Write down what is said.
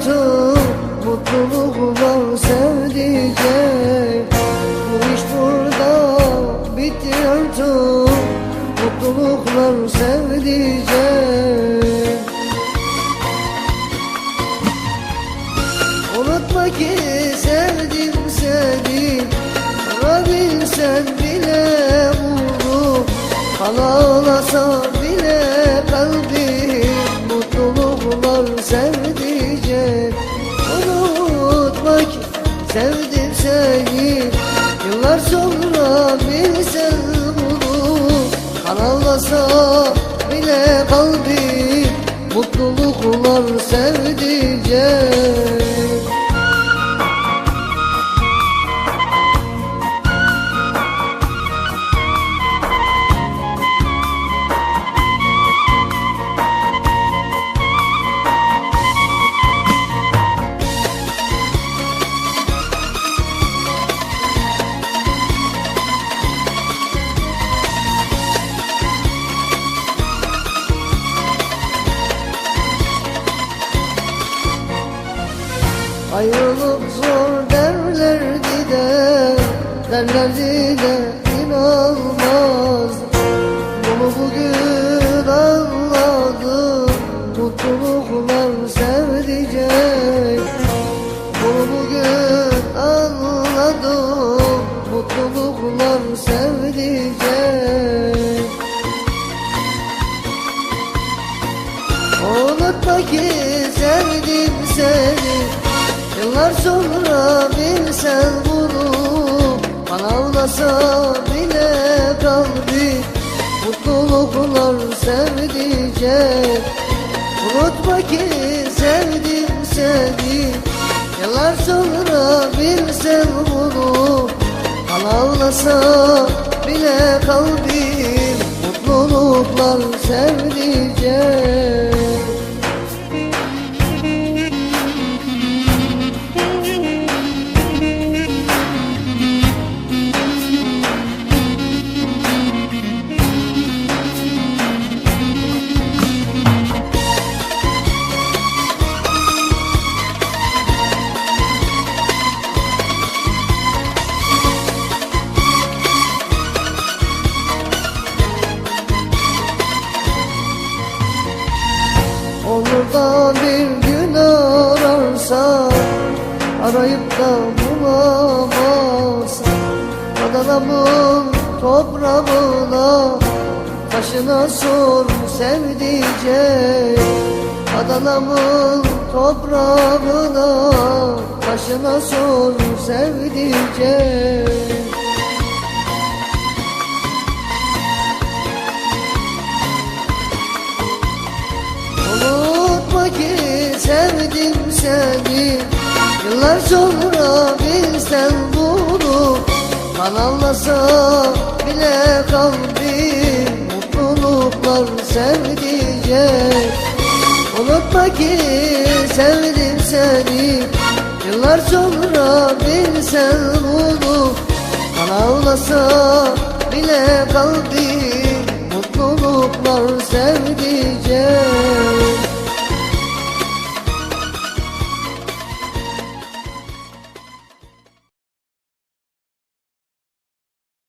artık Mutluluklar sevdicek Bu iş burada artık Mutluluklar sevdicek Unutma ki sevdim seni Arabilsen bile vurdu Ağlasa bile Yıllar sonra bilsen bunu Ağlasa bile kalbim Mutluluklar sevdicek De inanmaz. Bunu bugün anladım Mutluluklar sevdicek Bunu bugün anladım Mutluluklar sevdicek Unutma ki sevdim seni Yıllar sonra bilsen bunu Bana ağlasa bile kalbi Mutluluklar sevdicek Unutma ki sevdim seni. Yıllar sonra bilsen bunu. Bana ağlasa bile kalbim Mutluluklar sevdicek da bir gün ararsa Arayıp da bulamazsa Adanamın toprağına Taşına sor sevdicek Adanamın toprağına Taşına sor sevdicek sevdim seni. Yıllar sonra bilsen bunu Kan anlasa bile kalbim Mutluluklar sevdicek Unutma ki sevdim seni. Yıllar sonra bilsen bunu Kan ağlasa bile kalbim Mutluluklar sevdicek